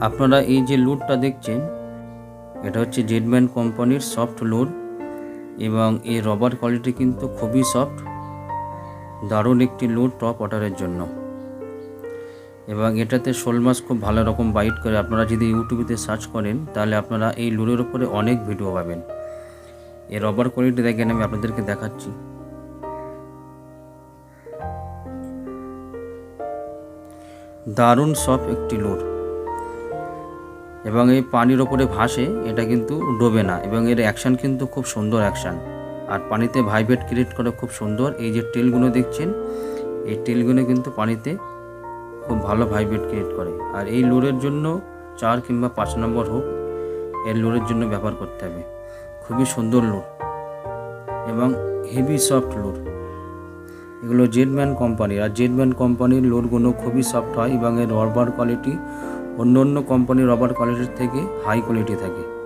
আপনারা এই যে লোডটা দেখছেন, এটা হচ্ছে জেডম্যান কোম্পানির সফট লোড এবং এই রবার কোয়ালিটি কিন্তু খুবই সফট দারুণ একটি লোড টপ ওয়াটারের জন্য। এবং এটাতে শোল মাছ খুব ভালো রকম বাইট করে, আপনারা যদি ইউটিউবেতে সার্চ করেন, তাহলে আপনারা এই লোডের উপরে অনেক ভিডিও পাবেন। এই রবার কোয়ালিটি দেখেন, আমি আপনাদেরকে দেখাচ্ছি। দারুণ সফট একটি লুড এবং এই পানির ওপরে ভাসে, এটা কিন্তু ডোবে না এবং এর অ্যাকশান কিন্তু খুব সুন্দর অ্যাকশান আর পানিতে ভাইব্রেট ক্রিয়েট করে খুব সুন্দর। এই যে টেলগুলো দেখছেন, এই টেলগুলো কিন্তু পানিতে খুব ভালো ভাইব্রেট ক্রিয়েট করে। আর এই লুরের জন্য চার কিংবা পাঁচ নম্বর হোক এর লুরের জন্য ব্যবহার করতে হবে। খুবই সুন্দর লুর এবং হেভি সফট লুর। এগুলো জেডম্যান কোম্পানির আর জেডম্যান কোম্পানির লোডগুলো খুবই সফট হয় এবং এর রবার কোয়ালিটি অন্য অন্য কোম্পানির রবার কোয়ালিটির থেকে হাই কোয়ালিটি থাকে।